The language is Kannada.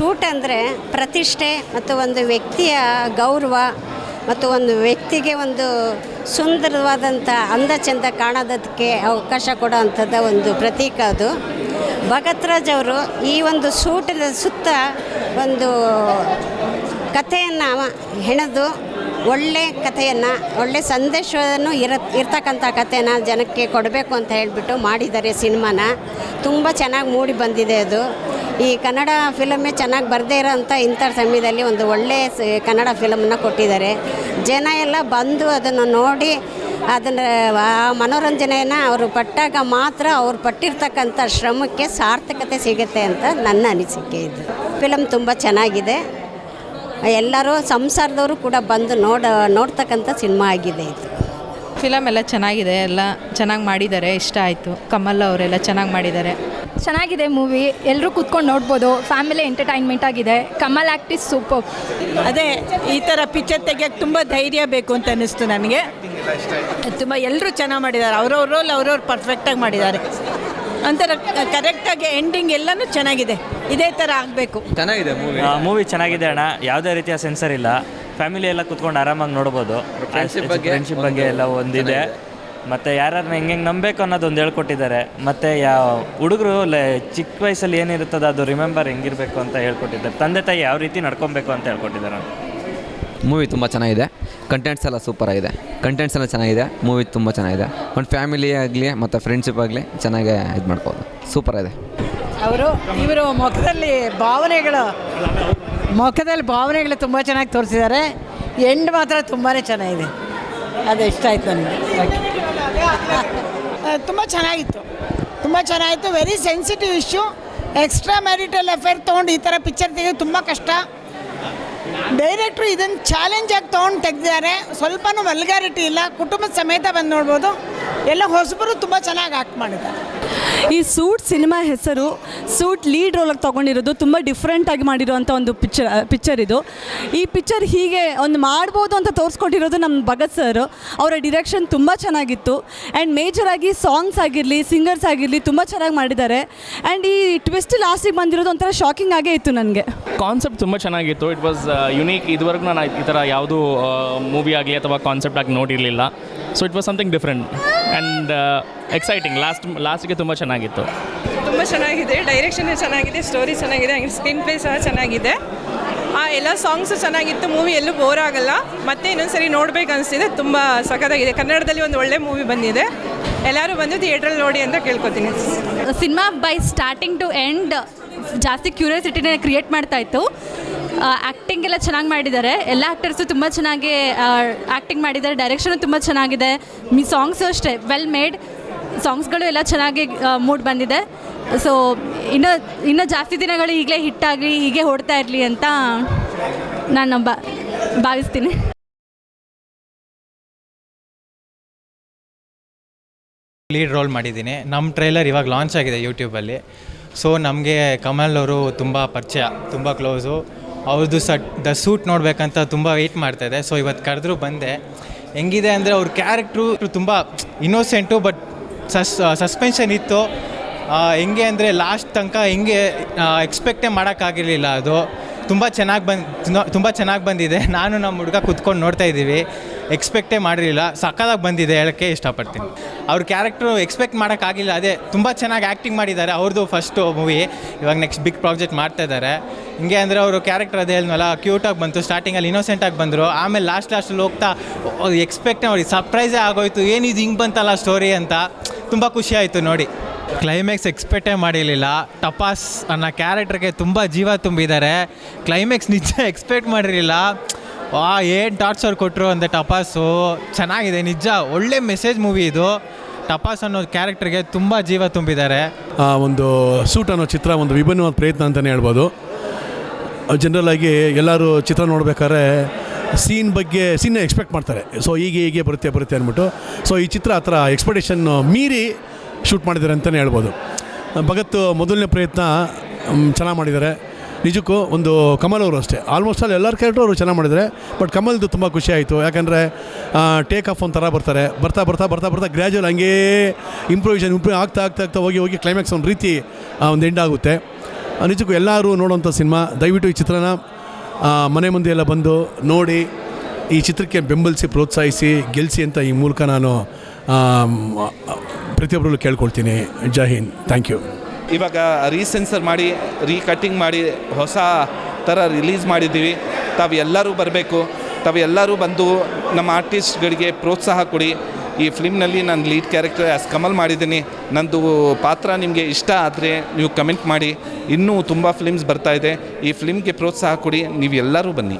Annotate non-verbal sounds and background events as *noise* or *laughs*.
ಸೂಟ್ ಅಂದರೆ ಪ್ರತಿಷ್ಠೆ ಮತ್ತು ಒಂದು ವ್ಯಕ್ತಿಯ ಗೌರವ ಮತ್ತು ಒಂದು ವ್ಯಕ್ತಿಗೆ ಒಂದು ಸುಂದರವಾದಂಥ ಅಂದ ಚಂದ ಕಾಣೋದಕ್ಕೆ ಅವಕಾಶ ಕೊಡೋ ಅಂಥದ್ದು ಒಂದು ಪ್ರತೀಕ ಅದು. ಭಗತ್ ರಾಜ್ ಅವರು ಈ ಒಂದು ಸೂಟಿನ ಸುತ್ತ ಒಂದು ಕಥೆಯನ್ನು ಹೆಣೆದು ಒಳ್ಳೆ ಕಥೆಯನ್ನು, ಒಳ್ಳೆ ಸಂದೇಶವನ್ನು ಇರ, ಇರ್ತಕ್ಕಂಥ ಕಥೆನ ಜನಕ್ಕೆ ಕೊಡಬೇಕು ಅಂತ ಹೇಳಿಬಿಟ್ಟು ಮಾಡಿದ್ದಾರೆ ಸಿನಿಮಾನ. ತುಂಬ ಚೆನ್ನಾಗಿ ಮೂಡಿ ಬಂದಿದೆ ಅದು. ಈ ಕನ್ನಡ ಫಿಲಮೇ ಚೆನ್ನಾಗಿ ಬರದೇ ಇರೋಂಥ ಇಂಥ ಸಮಯದಲ್ಲಿ ಒಂದು ಒಳ್ಳೆಯ ಕನ್ನಡ ಫಿಲಮನ್ನು ಕೊಟ್ಟಿದ್ದಾರೆ. ಜನ ಎಲ್ಲ ಬಂದು ಅದನ್ನು ನೋಡಿ ಅದನ್ನು, ಆ ಮನೋರಂಜನೆಯನ್ನು ಅವರು ಪಟ್ಟಾಗ ಮಾತ್ರ ಅವ್ರು ಪಟ್ಟಿರ್ತಕ್ಕಂಥ ಶ್ರಮಕ್ಕೆ ಸಾರ್ಥಕತೆ ಸಿಗುತ್ತೆ ಅಂತ ನನ್ನ ಅನಿಸಿಕೆ ಇದು. ಫಿಲಮ್ ತುಂಬ ಚೆನ್ನಾಗಿದೆ. ಎಲ್ಲರೂ ಸಂಸಾರದವರು ಕೂಡ ಬಂದು ನೋಡ ನೋಡ್ತಕ್ಕಂಥ ಸಿನಿಮಾ ಆಗಿದೆ ಇದು. ಫಿಲಮ್ ಎಲ್ಲ ಚೆನ್ನಾಗಿದೆ ಎಲ್ಲ ಚೆನ್ನಾಗಿ ಮಾಡಿದ್ದಾರೆ ಇಷ್ಟ ಆಯಿತು. ಕಮಲ್ ಅವರೆಲ್ಲ ಚೆನ್ನಾಗಿ ಮಾಡಿದ್ದಾರೆ. ಚೆನ್ನಾಗಿದೆ ಮೂವಿ ಎಲ್ಲರೂ ಕೂತ್ಕೊಂಡು ನೋಡ್ಬೋದು ಫ್ಯಾಮಿಲಿ ಎಂಟರ್ಟೈನ್ಮೆಂಟ್ ಆಗಿದೆ ಕಮಲ್ ಆ್ಯಕ್ಟ್ ಇಸ್ ಸೂಪರ್. ಅದೇ ಈ ಥರ ಪಿಕ್ಚರ್ ತೆಗಿಯೋಕ್ಕೆ ತುಂಬ ಧೈರ್ಯ ಬೇಕು ಅಂತ ಅನ್ನಿಸ್ತು ನನಗೆ. ತುಂಬ ಎಲ್ಲರೂ ಚೆನ್ನಾಗಿ ಮಾಡಿದ್ದಾರೆ ಅವ್ರವ್ರ ರೋಲ್ ಅವ್ರವ್ರು ಪರ್ಫೆಕ್ಟಾಗಿ ಮಾಡಿದ್ದಾರೆ. ಒಂಥರ ಕರೆಕ್ಟಾಗಿ ಎಂಡಿಂಗ್ ಎಲ್ಲನೂ ಚೆನ್ನಾಗಿದೆ. ಇದೇ ಥರ ಆಗಬೇಕು. ಚೆನ್ನಾಗಿದೆ ಮೂವಿ ಮೂವಿ ಚೆನ್ನಾಗಿದೆ ಅಣ್ಣ. ಯಾವುದೇ ರೀತಿಯ ಸೆನ್ಸರ್ ಇಲ್ಲ. ಫ್ಯಾಮಿಲಿ ಎಲ್ಲ ಕುತ್ಕೊಂಡು ಆರಾಮಾಗಿ ನೋಡ್ಬೋದು. ಫ್ರೆಂಡ್ಶಿಪ್ ಬಗ್ಗೆ ಫ್ರೆಂಡ್ಶಿಪ್ ಬಗ್ಗೆ ಎಲ್ಲ ಒಂದಿದೆ. ಮತ್ತು ಯಾರನ್ನ ಹೆಂಗೆ ಹೆಂಗೆ ನಂಬೇಕು ಅನ್ನೋದು ಒಂದು ಹೇಳ್ಕೊಟ್ಟಿದ್ದಾರೆ. ಮತ್ತು ಯಾವ ಹುಡುಗರು ಚಿಕ್ಕ ವಯಸ್ಸಲ್ಲಿ ಏನಿರುತ್ತದೋ ಅದು ರಿಮೆಂಬರ್ ಹೆಂಗಿರಬೇಕು ಅಂತ ಹೇಳ್ಕೊಟ್ಟಿದ್ದಾರೆ. ತಂದೆ ತಾಯಿ ಯಾವ ರೀತಿ ನಡ್ಕೊಬೇಕು ಅಂತ ಹೇಳ್ಕೊಟ್ಟಿದ್ದಾರೆ ಮೂವಿ ತುಂಬ ಚೆನ್ನಾಗಿದೆ. ಕಂಟೆಂಟ್ಸ್ ಎಲ್ಲ ಸೂಪರ್ ಆಗಿದೆ. ಕಂಟೆಂಟ್ಸ್ ಎಲ್ಲ ಚೆನ್ನಾಗಿದೆ. ಮೂವಿ ತುಂಬ ಚೆನ್ನಾಗಿದೆ. ಒಂದು ಫ್ಯಾಮಿಲಿ ಆಗಲಿ ಮತ್ತು ಫ್ರೆಂಡ್ಶಿಪ್ ಆಗಲಿ ಚೆನ್ನಾಗೆ ಇದು ಮಾಡ್ಬೋದು. ಸೂಪರ್ ಇದೆ ಅವರು ಇವರು ಮುಖದಲ್ಲಿ ಭಾವನೆಗಳು ಮುಖದಲ್ಲಿ ಭಾವನೆಗಳು ತುಂಬ ಚೆನ್ನಾಗಿ ತೋರಿಸಿದ್ದಾರೆ. ಎಂಡ್ ಮಾತ್ರ ತುಂಬಾ ಚೆನ್ನಾಗಿದೆ. ಅದು ಇಷ್ಟ ಆಯ್ತು ನನಗೆ. ತುಂಬ ಚೆನ್ನಾಗಿತ್ತು. ತುಂಬ ಚೆನ್ನಾಗಿತ್ತು. Very sensitive issue extra marital affair ತೊಗೊಂಡು ಈ ಥರ ಪಿಕ್ಚರ್ ತೆಗೆದು ತುಂಬ ಕಷ್ಟ. ಡೈರೆಕ್ಟ್ರು ಇದನ್ನು ಚಾಲೆಂಜ್ ಆಗಿ ತೊಗೊಂಡು ತೆಗೆದಿದ್ದಾರೆ. ಸ್ವಲ್ಪನೂ ವಲ್ಗಾರಿಟಿ ಇಲ್ಲ. ಕುಟುಂಬದ ಸಮೇತ ಬಂದು ನೋಡ್ಬೋದು. ಎಲ್ಲ ಹೊಸಬರು ತುಂಬ ಚೆನ್ನಾಗಿ ಆ್ಯಕ್ಟ್ ಮಾಡಿದ್ದಾರೆ. ಈ ಸೂಟ್ ಸಿನಿಮಾ ಹೆಸರು ಸೂಟ್ ಲೀಡ್ ರೋಲಾಗಿ ತೊಗೊಂಡಿರೋದು ತುಂಬ ಡಿಫ್ರೆಂಟಾಗಿ ಮಾಡಿರುವಂಥ ಒಂದು ಪಿಕ್ಚರ್ ಪಿಕ್ಚರ್ ಇದು. ಈ ಪಿಕ್ಚರ್ ಹೀಗೆ ಒಂದು ಮಾಡ್ಬೋದು ಅಂತ ತೋರಿಸ್ಕೊಟ್ಟಿರೋದು ನಮ್ಮ ಭಗತ್ ಸರ್ ಅವರ ಡಿರೆಕ್ಷನ್ ತುಂಬ ಚೆನ್ನಾಗಿತ್ತು. ಆ್ಯಂಡ್ ಮೇಜರಾಗಿ ಸಾಂಗ್ಸ್ ಆಗಿರಲಿ ಸಿಂಗರ್ಸ್ ಆಗಿರಲಿ ತುಂಬ ಚೆನ್ನಾಗಿ ಮಾಡಿದ್ದಾರೆ. ಆ್ಯಂಡ್ ಈ ಟ್ವಿಸ್ಟ್ ಲಾಸ್ಟಿಗೆ ಬಂದಿರೋದು ಒಂಥರ ಶಾಕಿಂಗ್ ಆಗೇ ಇತ್ತು ನನಗೆ. ಕಾನ್ಸೆಪ್ಟ್ ತುಂಬ ಚೆನ್ನಾಗಿತ್ತು. ಇಟ್ ವಾಸ್ ಯುನೀಕ್ ಇದುವರೆಗೂ ನಾನು ಈ ಥರ ಯಾವುದೂ ಮೂವಿ ಆಗಲಿ ಅಥವಾ ಕಾನ್ಸೆಪ್ಟ್ ಆಗಿ ನೋಡಿರಲಿಲ್ಲ. So it was something different and exciting last ಲಾಸ್ಟ್ಗೆ ತುಂಬ ಚೆನ್ನಾಗಿತ್ತು. ತುಂಬ ಚೆನ್ನಾಗಿದೆ. ಡೈರೆಕ್ಷನ್ ಚೆನ್ನಾಗಿದೆ ಸ್ಟೋರಿ ಚೆನ್ನಾಗಿದೆ ಹಂಗೆ ಸ್ಕ್ರೀನ್ ಪ್ಲೇ ಸಹ ಚೆನ್ನಾಗಿದೆ. ಆ ಎಲ್ಲ ಸಾಂಗ್ಸು ಚೆನ್ನಾಗಿತ್ತು ಮೂವಿ ಎಲ್ಲೂ ಬೋರ್ ಆಗಲ್ಲ. ಮತ್ತೆ ಇನ್ನೊಂದು ಸರಿ ನೋಡ್ಬೇಕು ಅನಿಸ್ತಿದೆ ತುಂಬ ಸಖತ್ತಾಗಿದೆ. ಕನ್ನಡದಲ್ಲಿ ಒಂದು ಒಳ್ಳೆ ಮೂವಿ ಬಂದಿದೆ. ಎಲ್ಲರೂ ಬಂದು ಥಿಯೇಟ್ರಲ್ಲಿ ನೋಡಿ ಅಂತ ಕೇಳ್ಕೊತೀನಿ. Cinema by starting to end ಜಾಸ್ತಿ ಕ್ಯೂರಿಯಾಸಿಟಿನ ಕ್ರಿಯೇಟ್ ಮಾಡ್ತಾ ಇತ್ತು. ಆ್ಯಕ್ಟಿಂಗ್ ಎಲ್ಲ ಚೆನ್ನಾಗಿ ಮಾಡಿದ್ದಾರೆ. ಎಲ್ಲ ಆ್ಯಕ್ಟರ್ಸು ತುಂಬ ಚೆನ್ನಾಗಿ ಆ್ಯಕ್ಟಿಂಗ್ ಮಾಡಿದ್ದಾರೆ. ಡೈರೆಕ್ಷನು ತುಂಬ ಚೆನ್ನಾಗಿದೆ. ಮಿ ಸಾಂಗ್ಸು ಅಷ್ಟೇ. ವೆಲ್ ಮೇಡ್ ಸಾಂಗ್ಸ್ಗಳು ಎಲ್ಲ ಚೆನ್ನಾಗಿ ಮೂಡ್ ಬಂದಿದೆ. ಸೊ ಇನ್ನೂ ಇನ್ನೂ ಜಾಸ್ತಿ ದಿನಗಳು ಈಗಲೇ ಹಿಟ್ಟಾಗಲಿ ಹೀಗೆ ಹೊಡ್ತಾ ಇರಲಿ ಅಂತ ನಾನು ಬಾ ಭಾವಿಸ್ತೀನಿ. ಲೀಡ್ ರೋಲ್ ಮಾಡಿದ್ದೀನಿ. ನಮ್ಮ ಟ್ರೈಲರ್ ಇವಾಗ ಲಾಂಚ್ ಆಗಿದೆ ಯೂಟ್ಯೂಬಲ್ಲಿ ಸೊ ನಮಗೆ ಕಮಲ್ ಅವರು ತುಂಬ ಪರಿಚಯ, ತುಂಬ ಕ್ಲೋಸು ಅವ್ರದ್ದು ಸಟ್ ದ ಸೂಟ್ ನೋಡಬೇಕಂತ ತುಂಬ ವೆಯ್ಟ್ ಮಾಡ್ತಾಯಿದೆ ಸೊ ಇವತ್ತು ಕರೆದ್ರು ಬಂದೆ. ಹೆಂಗಿದೆ ಅಂದರೆ ಅವ್ರ ಕ್ಯಾರೆಕ್ಟ್ರು ತುಂಬ ಇನ್ನೋಸೆಂಟು ಬಟ್ ಸಸ್ ಸಸ್ಪೆನ್ಷನ್ ಇತ್ತು. ಹೆಂಗೆ ಅಂದರೆ ಲಾಸ್ಟ್ ತನಕ ಹೆಂಗೆ ಎಕ್ಸ್ಪೆಕ್ಟೇ ಮಾಡೋಕ್ಕಾಗಿರಲಿಲ್ಲ ಅದು. ತುಂಬ ಚೆನ್ನಾಗಿ ಬಂದು ತುಂಬ ಚೆನ್ನಾಗಿ ಬಂದಿದೆ. *laughs* ನಾನು ನಮ್ಮ ಹುಡುಗ ಕುತ್ಕೊಂಡು ನೋಡ್ತಾ ಇದ್ದೀವಿ ಎಕ್ಸ್ಪೆಕ್ಟೇ ಮಾಡಿರಲಿಲ್ಲ. ಸಕ್ಕದಾಗಿ ಬಂದಿದೆ ಹೇಳೋಕ್ಕೆ ಇಷ್ಟಪಡ್ತೀನಿ. ಅವ್ರ ಕ್ಯಾರೆಕ್ಟ್ರು ಎಕ್ಸ್ಪೆಕ್ಟ್ ಮಾಡೋಕ್ಕಾಗಿಲ್ಲ ಅದೇ ತುಂಬ ಚೆನ್ನಾಗಿ ಆ್ಯಕ್ಟಿಂಗ್ ಮಾಡಿದ್ದಾರೆ. ಅವ್ರದ್ದು ಫಸ್ಟು ಮೂವಿ ಇವಾಗ ನೆಕ್ಸ್ಟ್ ಬಿಗ್ ಪ್ರಾಜೆಕ್ಟ್ ಮಾಡ್ತಾ ಇದ್ದಾರೆ ಹಿಂಗೆ ಅಂದರೆ ಅವರು ಕ್ಯಾರೆಕ್ಟರ್ ಅದೇ ಹೇಳಿದ್ನಲ್ಲ ಕ್ಯೂಟಾಗಿ ಬಂತು ಸ್ಟಾರ್ಟಿಂಗಲ್ಲಿ ಇನ್ನೋಸೆಂಟಾಗಿ ಬಂದರು. ಆಮೇಲೆ ಲಾಸ್ಟ್ ಲಾಸ್ಟಲ್ಲಿ ಹೋಗ್ತಾ ಎಕ್ಸ್ಪೆಕ್ಟೇ ನೋಡಿ ಸರ್ಪ್ರೈಸೇ ಆಗೋಯ್ತು. ಏನಿದು ಹಿಂಗೆ ಬಂತಲ್ಲ ಸ್ಟೋರಿ ಅಂತ. ತುಂಬ ಖುಷಿ ಆಯಿತು ನೋಡಿ. ಕ್ಲೈಮ್ಯಾಕ್ಸ್ ಎಕ್ಸ್ಪೆಕ್ಟೇ ಮಾಡಿರಲಿಲ್ಲ. ಟಪಾಸ್ ಅನ್ನೋ ಕ್ಯಾರೆಕ್ಟ್ರಿಗೆ ತುಂಬ ಜೀವ ತುಂಬಿದ್ದಾರೆ. ಕ್ಲೈಮ್ಯಾಕ್ಸ್ ನಿಜ ಎಕ್ಸ್ಪೆಕ್ಟ್ ಮಾಡಿರಲಿಲ್ಲ. ವಾ ಏನು ಟಾರ್ಚರ್ ಕೊಟ್ಟರು ಅಂದರೆ ಟಪಾಸು? ಚೆನ್ನಾಗಿದೆ, ನಿಜ. ಒಳ್ಳೆ ಮೆಸೇಜ್ ಮೂವಿ ಇದು. ಟಪಾಸ್ ಅನ್ನೋ ಕ್ಯಾರೆಕ್ಟರ್ಗೆ ತುಂಬ ಜೀವ ತುಂಬಿದ್ದಾರೆ. ಆ, ಒಂದು ಸೂಟ್ ಅನ್ನೋ ಚಿತ್ರ, ಒಂದು ವಿಭಿನ್ನವಾದ ಪ್ರಯತ್ನ ಅಂತಲೇ ಹೇಳ್ಬೋದು. ಜನರಲ್ ಎಲ್ಲರೂ ಚಿತ್ರ ನೋಡಬೇಕಾದ್ರೆ ಸೀನ್ ಬಗ್ಗೆ ಸೀನ್ ಎಕ್ಸ್ಪೆಕ್ಟ್ ಮಾಡ್ತಾರೆ. ಸೊ ಹೀಗೆ ಹೀಗೆ ಬರುತ್ತೆ ಬರುತ್ತೆ ಅಂದ್ಬಿಟ್ಟು. ಸೊ ಈ ಚಿತ್ರ ಆ ಥರ ಎಕ್ಸ್ಪೆಕ್ಟೇಷನ್ ಮೀರಿ ಶೂಟ್ ಮಾಡಿದ್ದಾರೆ ಅಂತಲೇ ಹೇಳ್ಬೋದು. ಭಗತ್, ಮೊದಲನೇ ಪ್ರಯತ್ನ ಚೆನ್ನಾಗಿ ಮಾಡಿದ್ದಾರೆ. ನಿಜಕ್ಕೂ ಒಂದು ಕಮಲ್ ಅವರು ಅಷ್ಟೇ. ಆಲ್ಮೋಸ್ಟ್ ಆಲ್ ಎಲ್ಲರ ಕ್ಯಾರೆಕ್ಟರ್ ಅವರು ಚೆನ್ನಾಗಿ ಮಾಡಿದರೆ ಬಟ್ ಕಮಲ್ದು ತುಂಬ ಖುಷಿ ಆಯಿತು. ಯಾಕಂದರೆ ಟೇಕ್ ಆಫ್ ಒಂಥರ ಬರ್ತಾರೆ. ಬರ್ತಾ ಬರ್ತಾ ಬರ್ತಾ ಬರ್ತಾ ಗ್ರ್ಯಾಜುವಲ್ ಹಂಗೇ ಇಂಪ್ರೂವಿಷನ್ ಇಂಪ್ರೂವ್ ಆಗ್ತಾ ಆಗ್ತಾ ಆಗ್ತಾ ಹೋಗಿ ಹೋಗಿ ಕ್ಲೈಮ್ಯಾಕ್ಸ್ ಒಂದು ರೀತಿ ಒಂದು ಎಂಡ್ ಆಗುತ್ತೆ. ನಿಜಕ್ಕೂ ಎಲ್ಲರೂ ನೋಡುವಂಥ ಸಿನಿಮಾ. ದಯವಿಟ್ಟು ಈ ಚಿತ್ರನ ಮನೆ ಮುಂದೆ ಎಲ್ಲ ಬಂದು ನೋಡಿ, ಈ ಚಿತ್ರಕ್ಕೆ ಬೆಂಬಲಿಸಿ, ಪ್ರೋತ್ಸಾಹಿಸಿ ಗೆಲ್ಲಿಸಿ ಅಂತ ಈ ಮೂಲಕ ನಾನು ಪ್ರತಿಯೊಬ್ಬರಲ್ಲೂ ಕೇಳ್ಕೊಳ್ತೀನಿ. ಜೈ ಹಿಂದ್. ಥ್ಯಾಂಕ್ ಯು ಇವಾಗ ರೀಸೆನ್ಸರ್ ಮಾಡಿ ರೀಕಟ್ಟಿಂಗ್ ಮಾಡಿ ಹೊಸ ಥರ ರಿಲೀಸ್ ಮಾಡಿದ್ದೀವಿ. ತಾವು ಎಲ್ಲರೂ ಬರಬೇಕು. ತಾವು ಎಲ್ಲರೂ ಬಂದು ನಮ್ಮ ಆರ್ಟಿಸ್ಟ್ಗಳಿಗೆ ಪ್ರೋತ್ಸಾಹ ಕೊಡಿ. ಈ ಫಿಲ್ಮ್ನಲ್ಲಿ ನಾನು ಲೀಡ್ ಕ್ಯಾರೆಕ್ಟರ್ ಆಸ್ ಕಮಲ್ ಮಾಡಿದ್ದೀನಿ. ನಂದು ಪಾತ್ರ ನಿಮಗೆ ಇಷ್ಟ ಆದರೆ ನೀವು ಕಮೆಂಟ್ ಮಾಡಿ. ಇನ್ನೂ ತುಂಬ ಫಿಲ್ಮ್ಸ್ ಇದೆ. ಈ ಫಿಲ್ಮ್ಗೆ ಪ್ರೋತ್ಸಾಹ ಕೊಡಿ. ನೀವು ಎಲ್ಲರೂ ಬನ್ನಿ.